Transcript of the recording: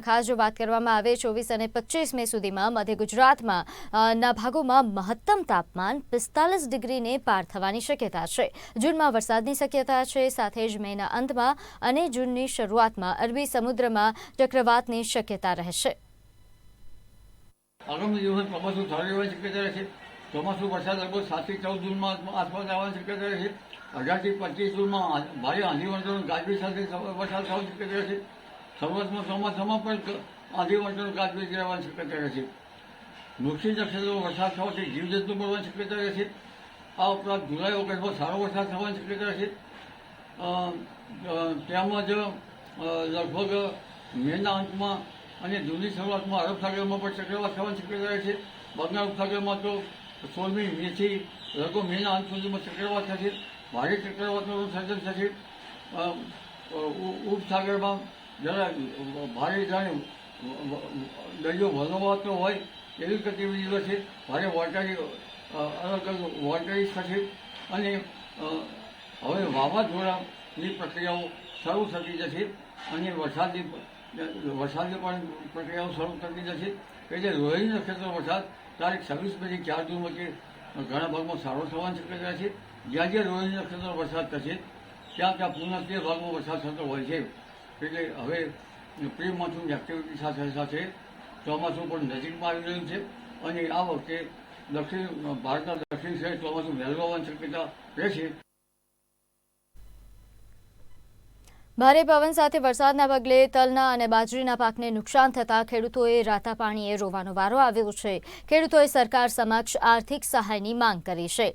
ખાસ જો વાત કરવામાં આવે, ચોવીસ અને પચીસ મે સુધીમાં મધ્ય ગુજરાતમાં ના ભાગોમાં મહત્તમ તાપમાન પિસ્તાલીસ ડિગ્રીને પાર થવાની શક્યતા છે. જૂનમાં વરસાદની શક્યતા છે, સાથે જ મેના અંતમાં અને જૂનની શરૂઆતમાં અરબી સમુદ્રમાં ચક્રવાતની શક્યતા રહેશે. ચોમાસું વરસાદ લગભગ સાતથી ચૌદ જૂનમાં આસપાસ આવવાની શક્યતા રહેશે. અઢારથી પચીસ જૂનમાં ભારે આંધી વંટોળ ગાજવી સાથે વરસાદ થવાની શક્યતા રહેશે. શરૂઆતમાં ચોમાસામાં પણ વંટોળ કરવાની રહેવાની શક્યતા રહેશે. વૃક્ષી નક્ષત્રો વરસાદ થવાથી જીવજંતુ મળવાની શક્યતા રહેશે. આ ઉપરાંત જુલાઈ ઓગસ્ટમાં સારો વરસાદ થવાની શક્યતા રહેશે. તેમજ લગભગ મેના અંતમાં અને જૂની શરૂઆતમાં અરબ સાગરમાં પણ ચક્રવાત થવાની શક્યતા રહે છે બંગાળ ઉપસાગરમાં તો સોળમી મેથી લગભગ મેના અંત સુધીમાં ચક્રવાત થશે. ભારે ચક્રવાતનું સર્જન થશે. ઉપસાગરમાં જરા ભારે જાણે દરિયો વલવાતો હોય એવી ગતિવિધિઓ છે. ભારે વોટરી અલગ અલગ વોટરી થશે અને હવે વાવાઝોડાની પ્રક્રિયાઓ શરૂ થતી જશે અને વરસાદની વરસાદની પણ પ્રક્રિયાઓ શરૂ થતી જશે. એટલે રોહિણી નક્ષત્ર વરસાદ તારીખ છવ્વીસ પછી ચાર જૂન વચ્ચે ઘણા ભાગમાં સારો થવાની શક્યતા છે જ્યાં જ્યાં રોહિણી નક્ષત્ર વરસાદ થશે ત્યાં ત્યાં પૂર્ણસ્ય ભાગમાં વરસાદ થતો હોય છે. એટલે હવે પ્રી મોન્સૂન એક્ટિવિટી સાથે સાથે ચોમાસું પણ નજીકમાં આવી રહ્યું છે. અને આ વખતે દક્ષિણ, ભારતના દક્ષિણ શહેર ચોમાસું વહેલું આવવાની શક્યતા રહેશે. ભારે પવન સાથે વરસાદના પગલે તલના અને બાજરીના પાકને નુકસાન થતાં ખેડૂતોએ રાતા પાણીએ રોવાનો વારો આવ્યો છે. ખેડૂતોએ સરકાર સમક્ષ આર્થિક સહાયની માંગ કરી છે.